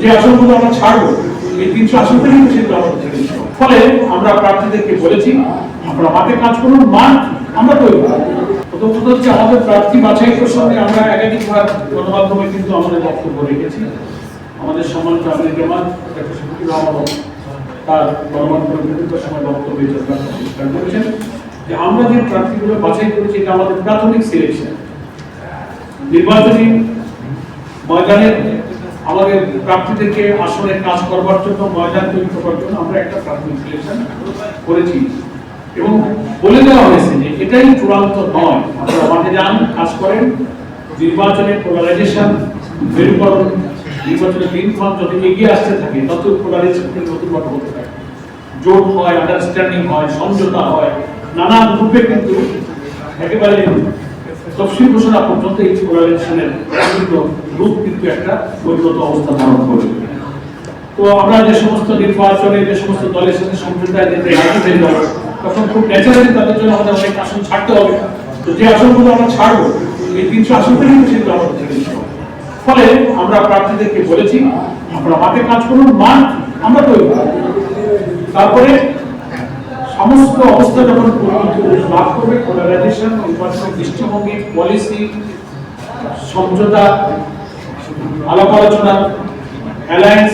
যে আসনগুলো আমরা ছাড়বো, এই তিনশো আসন থেকে কিন্তু সেগুলো আমাদের ছেড়ে ফলে আমরা প্রার্থীদেরকে বলেছি আমরা মাঠে কাজ করুন, মান আমরা তৈরি। প্রথম কথা হচ্ছে আমাদের প্রার্থী বাছাই প্রসঙ্গে আমরা একাধিকবার গণমাধ্যমে কিন্তু আমাদের বক্তব্য রেখেছি। আমাদের সম্মানিত আমির জামাত ডক্টর তার গণমাধ্যমে বিভিন্ন সময় বক্তব্যে পরিষ্কার করেছেন যে আমরা যে প্রার্থীগুলো বাছাই করেছি, এটা আমাদের প্রাথমিক সিলেকশন নির্বাচনী ময়দানে আমাদের প্রার্থীদেরকে আসলে কাজ করবার জন্য, ময়দান তৈরি করবার জন্য আমরা একটা প্রাথমিক সিলেকশন করেছি। এবং বলে দেওয়া হয়েছে যে এটাই চূড়ান্ত নয়। আপনারা মাঠে যান কাজ করেন। নির্বাচনে পোলারাইজেশন বের করুন। নির্বাচনের দিনক্ষণ যত এগিয়ে আসতে থাকে, তত পোলারাইজেশন নতুন মতো হতে থাকে জোট হয় আন্ডারস্ট্যান্ডিং হয়, সমঝোতা হয়, নানান রূপে কিন্তু একেবারে তফসিল ঘোষণা পর্যন্ত এই বিভিন্ন রূপ কিন্তু একটা পরিণত অবস্থা ধারণ করবে তো আমরা যে সমস্ত নির্বাচনে, যে সমস্ত দলের সাথে সমঝোতায় যেতে রাজি তখন খুব ন্যাচারালি তাদের জন্য আমাদের অনেক আসন ছাড়তে হবে তো যে আসনগুলো আমরা ছাড়বো, এই তিনশো আসন থেকে সেগুলো আমাদের দিতে। ফলে আমরা প্রার্থীদেরকে বলেছি আমরা মাঠে কাজ করুন মাঠ আমরা তৈরি। তারপরে সমস্ত অবস্থা যখন লাভ করবে নির্বাচনের দৃষ্টিভঙ্গি পলিসি সমঝোতা, আলাপ আলোচনা অ্যালায়েন্স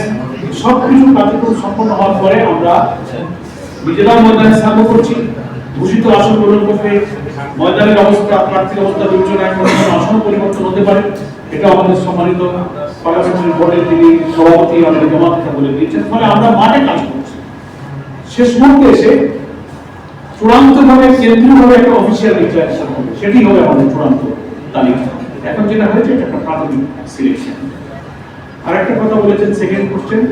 সব কিছু কার্যক্রম সম্পন্ন হওয়ার পরে আমরা নিজেরাও ময়দানে স্থাপন করছি। ঘোষিত আসন পূরণ করতে ময়দানের অবস্থা, প্রার্থীর অবস্থা বিবেচনায় আসন পরিবর্তন হতে পারে। এটা আমাদের সম্মানিত বোর্ডের যিনি সভাপতি আমাদের জমাত বলে দিয়েছেন। ফলে আমরা মাঠে কাজ করছি। শেষ মুহূর্তে এসে চূড়ান্তভাবে, কেন্দ্রীয়ভাবে একটা অফিসিয়াল ডিক্লারেশন হবে। সেটি হবে আমাদের চূড়ান্ত তালিকা। এখন যেটা হয়েছে, এটা একটা প্রাথমিক সিলেকশন আর একটা কথা বলেছেন সেকেন্ড কোশ্চেন